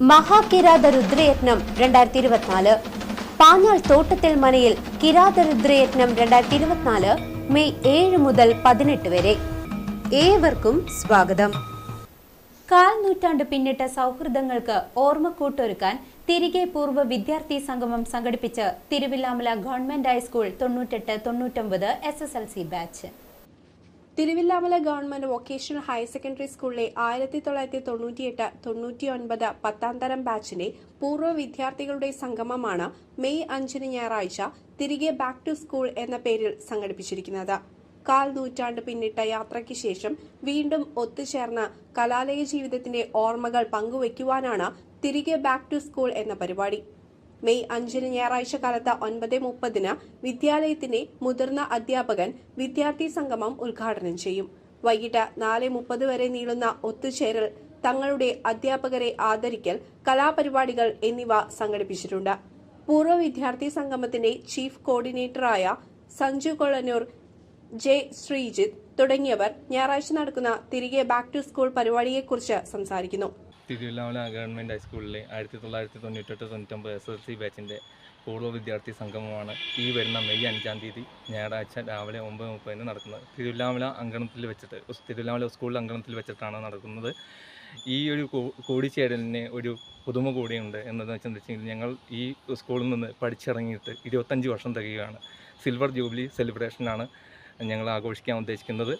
മഹാകിരാത രുദ്രയജ്ഞം രണ്ടായിരത്തി ഇരുപത്തിനാല് പാഞ്ഞാൾ തോട്ടത്തിൽ മനയിൽ കിരാത രുദ്രയജ്ഞം രണ്ടായിരത്തി ഇരുപത്തിനാല് മെയ് ഏഴ് മുതൽ പതിനെട്ട് വരെ. ഏവർക്കും സ്വാഗതം. കാൽ നൂറ്റാണ്ട് പിന്നിട്ട സൗഹൃദങ്ങൾക്ക് ഓർമ്മക്കൂട്ടൊരുക്കാൻ തിരികെ പൂർവ വിദ്യാർത്ഥി സംഗമം സംഘടിപ്പിച്ച് തിരുവില്ലാമല ഗവൺമെന്റ് ഹൈസ്കൂൾ തൊണ്ണൂറ്റെട്ട് തൊണ്ണൂറ്റൊമ്പത് S S L C batch Thiruvilwamala government vocational higher secondary സ്കൂളിലെ ആയിരത്തി തൊള്ളായിരത്തി തൊണ്ണൂറ്റിയെട്ട് തൊണ്ണൂറ്റിയൊൻപത് പത്താം തരം ബാച്ചിലെ പൂർവ വിദ്യാർത്ഥികളുടെ സംഗമമാണ് മെയ് അഞ്ചിന് ഞായറാഴ്ച തിരികെ ബാക്ക് ടു സ്കൂൾ എന്ന പേരിൽ സംഘടിപ്പിച്ചിരിക്കുന്നത്. കാൽ നൂറ്റാണ്ട് പിന്നിട്ട യാത്രയ്ക്ക് ശേഷം വീണ്ടും ഒത്തുചേർന്ന് കലാലയ ജീവിതത്തിന്റെ ഓർമ്മകൾ പങ്കുവയ്ക്കുവാനാണ് തിരികെ ബാക്ക് ടു സ്കൂൾ എന്ന പരിപാടി. മെയ് അഞ്ചിന് ഞായറാഴ്ച കാലത്ത് ഒൻപത് മുപ്പതിന് വിദ്യാലയത്തിന്റെ മുതിർന്ന അധ്യാപകൻ വിദ്യാർത്ഥി സംഗമം ഉദ്ഘാടനം ചെയ്യും. വൈകിട്ട് നാല് മുപ്പത് വരെ നീളുന്ന ഒത്തുചേരൽ തങ്ങളുടെ അധ്യാപകരെ ആദരിക്കൽ കലാപരിപാടികൾ എന്നിവ സംഘടിപ്പിച്ചിട്ടുണ്ട്. പൂർവ വിദ്യാർത്ഥി സംഗമത്തിന്റെ ചീഫ് കോർഡിനേറ്ററായ സഞ്ജു കൊളനൂർ ജെ ശ്രീജിത്ത് തുടങ്ങിയവർ ഞായറാഴ്ച നടക്കുന്ന തിരികെ ബാക്ക് ടു സ്കൂൾ പരിപാടിയെക്കുറിച്ച് സംസാരിക്കുന്നു. തിരുവല്ലാമല ഗവൺമെന്റ് ഹൈസ്കൂളിലെ ആയിരത്തി തൊള്ളായിരത്തി തൊണ്ണൂറ്റെട്ട് തൊണ്ണൂറ്റൊമ്പത് എസ് എൽ സി ബാച്ചിന്റെ പൂർവ വിദ്യാർത്ഥി സംഗമമാണ് ഈ വരുന്ന മെയ് അഞ്ചാം തീയതി ഞായറാഴ്ച രാവിലെ ഒമ്പത് മുപ്പതിന് നടക്കുന്നത്. തിരുവല്ലാമല അങ്കണത്തിൽ വെച്ചിട്ട് തിരുവല്ലാമല സ്കൂൾ അങ്കണത്തിൽ വെച്ചിട്ടാണ് നടക്കുന്നത്. ഈ ഒരു കൂടിച്ചേരലിന് ഒരു പുതുമ കൂടിയുണ്ട് എന്നതെന്ന് വെച്ചിട്ടുണ്ടെങ്കിൽ ഞങ്ങൾ ഈ സ്കൂളിൽ നിന്ന് പഠിച്ചിറങ്ങിയിട്ട് ഇരുപത്തഞ്ച് വർഷം തികയുകയാണ്. സിൽവർ ജൂബിലി സെലിബ്രേഷനാണ് ഞങ്ങൾ ആഘോഷിക്കാൻ ഉദ്ദേശിക്കുന്നത്.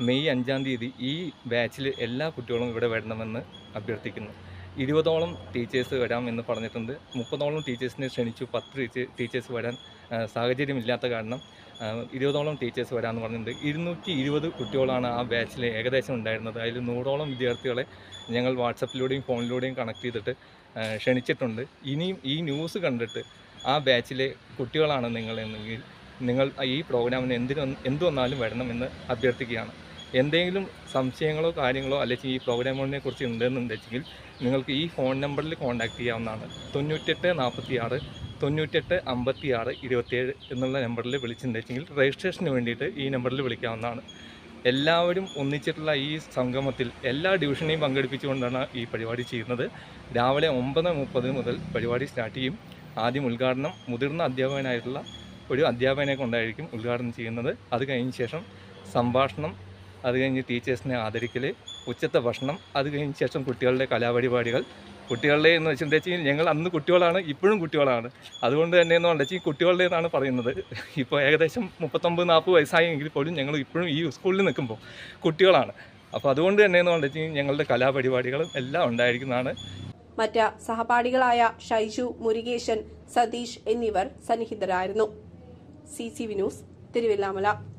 മെയ് അഞ്ചാം തീയതി ഈ ബാച്ചിൽ എല്ലാ കുട്ടികളും ഇവിടെ വരണമെന്ന് അഭ്യർത്ഥിക്കുന്നു. ഇരുപതോളം ടീച്ചേഴ്സ് വരാമെന്ന് പറഞ്ഞിട്ടുണ്ട്. മുപ്പതോളം ടീച്ചേഴ്സിനെ ക്ഷണിച്ചു. പത്ത് ടീച്ചേ- ടീച്ചേഴ്സ് വരാൻ സാഹചര്യമില്ലാത്ത കാരണം ഇരുപതോളം ടീച്ചേഴ്സ് വരാമെന്ന് പറഞ്ഞിട്ടുണ്ട്. ഇരുന്നൂറ്റി ഇരുപത് കുട്ടികളാണ് ആ ബാച്ചിൽ ഏകദേശം ഉണ്ടായിരുന്നത്. അതിൽ നൂറോളം വിദ്യാർത്ഥികളെ ഞങ്ങൾ വാട്സപ്പിലൂടെയും ഫോണിലൂടെയും കണക്ട് ചെയ്തിട്ട് ക്ഷണിച്ചിട്ടുണ്ട്. ഇനിയും ഈ ന്യൂസ് കണ്ടിട്ട് ആ ബാച്ചിലെ കുട്ടികളാണ് നിങ്ങളെന്നെങ്കിൽ നിങ്ങൾ ഈ പ്രോഗ്രാമിന് എന്തിനു എന്തു വന്നാലും വരണമെന്ന് അഭ്യർത്ഥിക്കുകയാണ്. എന്തെങ്കിലും സംശയങ്ങളോ കാര്യങ്ങളോ അല്ലെങ്കിൽ ഈ പ്രോഗ്രാമിനെ കുറിച്ച് ഉണ്ടെന്നുണ്ടെങ്കിൽ നിങ്ങൾക്ക് ഈ ഫോൺ നമ്പറിൽ കോൺടാക്റ്റ് ചെയ്യാവുന്നതാണ്. തൊണ്ണൂറ്റെട്ട് നാൽപ്പത്തി ആറ് തൊണ്ണൂറ്റെട്ട് അമ്പത്തി ആറ് ഇരുപത്തിയേഴ് എന്നുള്ള നമ്പറിൽ വിളിച്ചിട്ടുണ്ടെങ്കിൽ രജിസ്ട്രേഷന് വേണ്ടിയിട്ട് ഈ നമ്പറിൽ വിളിക്കാവുന്നതാണ്. എല്ലാവരും ഒന്നിച്ചിട്ടുള്ള ഈ സംഗമത്തിൽ എല്ലാ ഡിവിഷനെയും പങ്കെടുപ്പിച്ചുകൊണ്ടാണ് ഈ പരിപാടി ചെയ്യുന്നത്. രാവിലെ ഒമ്പത് മുപ്പത് മുതൽ പരിപാടി സ്റ്റാർട്ട് ചെയ്യും. ആദ്യം ഉദ്ഘാടനം മുതിർന്ന അധ്യാപകനായിട്ടുള്ള ഒരു അധ്യാപകനെ കൊണ്ടായിരിക്കും ഉദ്ഘാടനം ചെയ്യുന്നത്. അത് കഴിഞ്ഞ ശേഷം സംഭാഷണം അത് കഴിഞ്ഞ് ടീച്ചേഴ്സിനെ ആദരിക്കൽ ഉച്ചത്തെ ഭക്ഷണം അത് കഴിഞ്ഞ ശേഷം കുട്ടികളുടെ കലാപരിപാടികൾ. കുട്ടികളുടെ എന്ന് വെച്ചിട്ടുണ്ടെങ്കിൽ ഞങ്ങൾ അന്ന് കുട്ടികളാണ് ഇപ്പോഴും കുട്ടികളാണ്. അതുകൊണ്ട് തന്നെ എന്ന് പറഞ്ഞാൽ കുട്ടികളുടെ എന്നാണ് പറയുന്നത്. ഇപ്പോൾ ഏകദേശം മുപ്പത്തൊമ്പത് നാൽപ്പത് വയസ്സായെങ്കിൽ പോലും ഞങ്ങൾ ഇപ്പോഴും ഈ സ്കൂളിൽ നിൽക്കുമ്പോൾ കുട്ടികളാണ്. അപ്പോൾ അതുകൊണ്ട് തന്നെ എന്ന് പറഞ്ഞാൽ ഞങ്ങളുടെ കലാപരിപാടികളും എല്ലാം ഉണ്ടായിരിക്കുന്നതാണ്. മറ്റ് സഹപാഠികളായ ഷൈജു മുരുകേശൻ സതീഷ് എന്നിവർ സന്നിഹിതരായിരുന്നു. C C V news Thiruvilwamala.